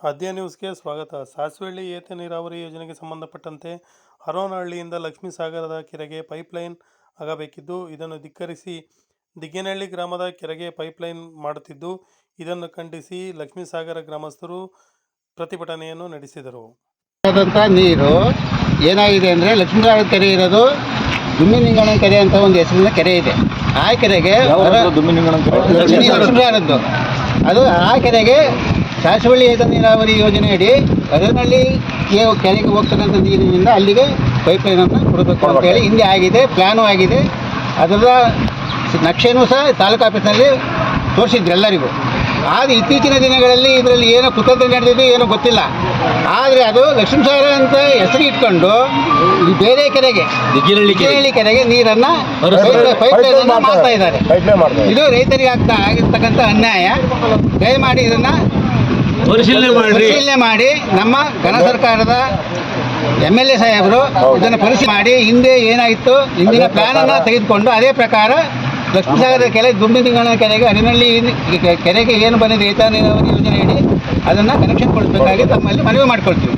ಆದ್ಯ ನ್ಯೂಸ್ಗೆ ಸ್ವಾಗತ. ಸಾಸಿವೆಳ್ಳಿ ಏತ ನೀರಾವರಿ ಯೋಜನೆಗೆ ಸಂಬಂಧಪಟ್ಟಂತೆ ಹರೋನಹಳ್ಳಿಯಿಂದ ಲಕ್ಷ್ಮೀ ಸಾಗರದ ಕೆರೆಗೆ ಪೈಪ್ಲೈನ್ ಆಗಬೇಕಿದ್ದು ಇದನ್ನು ಧಿಕ್ಕರಿಸಿ ದಿಗ್ಗೇನಹಳ್ಳಿ ಗ್ರಾಮದ ಕೆರೆಗೆ ಪೈಪ್ಲೈನ್ ಮಾಡುತ್ತಿದ್ದು ಇದನ್ನು ಖಂಡಿಸಿ ಲಕ್ಷ್ಮೀ ಸಾಗರ ಗ್ರಾಮಸ್ಥರು ಪ್ರತಿಭಟನೆಯನ್ನು ನಡೆಸಿದರು. ನೀರು ಏನಾಗಿದೆ ಅಂದರೆ ಲಕ್ಷ್ಮೀನಾರಾಯಣ ಕೆರೆ ಇರೋದು ದುಮ್ಮಿನಿಂಗಣ ಕೆರೆ ಅಂತ ಒಂದು ಹೆಸರಿನ ಕೆರೆ ಇದೆ. ಆ ಕೆರೆಗೆ ಲಕ್ಷ್ಮೀ ಅದು ಆ ಕೆರೆಗೆ ಶಾಶ್ವಳ್ಳಿ ಏತ ನೀರಾವರಿ ಯೋಜನೆಯಡಿ ಅದರಲ್ಲಿ ಕೆರೆಗೆ ಹೋಗ್ತಕ್ಕಂಥ ನೀರಿನಿಂದ ಅಲ್ಲಿಗೆ ಪೈಪ್ ಅಂತ ಕೊಡಬೇಕು ಅಂತೇಳಿ ಹಿಂದೆ ಆಗಿದೆ ಪ್ಲ್ಯಾನು ಆಗಿದೆ. ಅದರ ನಕ್ಷೆನೂ ಸಹ ತಾಲೂಕು ಆಫೀಸ್ನಲ್ಲಿ ತೋರಿಸಿದ್ರು ಎಲ್ಲರಿಗೂ. ಆದರೆ ಇತ್ತೀಚಿನ ದಿನಗಳಲ್ಲಿ ಇದರಲ್ಲಿ ಏನೋ ಕುತಂತ್ರ ನಡೆದಿದೆ ಏನೋ ಗೊತ್ತಿಲ್ಲ. ಆದರೆ ಅದು ಲಕ್ಷ್ಮೀಸಾಗರ ಅಂತ ಹೆಸರು ಇಟ್ಕೊಂಡು ಬೇರೆ ಕೆರೆಗೆ ಹಳ್ಳಿ ಕೆರೆಗೆ. ನೀರನ್ನು ಮಾಡ್ತಾ ಇದ್ದಾರೆ. ಇದು ರೈತರಿಗೆ ಆಗ್ತಾ ಆಗಿರ್ತಕ್ಕಂಥ ಅನ್ಯಾಯ. ದಯಮಾಡಿ ಇದನ್ನ ಪರಿಶೀಲನೆ ಮಾಡಿ ಪರಿಶೀಲನೆ ಮಾಡಿ ನಮ್ಮ ಘನ ಸರ್ಕಾರದ ಎಂ ಎಲ್ ಎ ಸಾಹೇಬರು ಇದನ್ನು ಪರಿಶೀಲನೆ ಮಾಡಿ ಹಿಂದೆ ಏನಾಯಿತು ಹಿಂದಿನ ಪ್ಲಾನ್ ಅನ್ನು ತೆಗೆದುಕೊಂಡು ಅದೇ ಪ್ರಕಾರ ಲಕ್ಷ್ಮೀಸಾಗರ ಕೆರೆ ದುಂಬಿನಿಂಗಣ ಕೆರೆಗೆ ಕೆ- ಕೆರೆಗೆ ಏನು ಬಂದಿದೆ ಏತ ನೀರಾವರಿ ಯೋಜನೆ ಅಡಿ ಅದನ್ನು ಕನೆಕ್ಷನ್ ಕೊಡಬೇಕಾಗಿ ತಮ್ಮಲ್ಲಿ ಮನವಿ ಮಾಡ್ಕೊಳ್ತೀವಿ.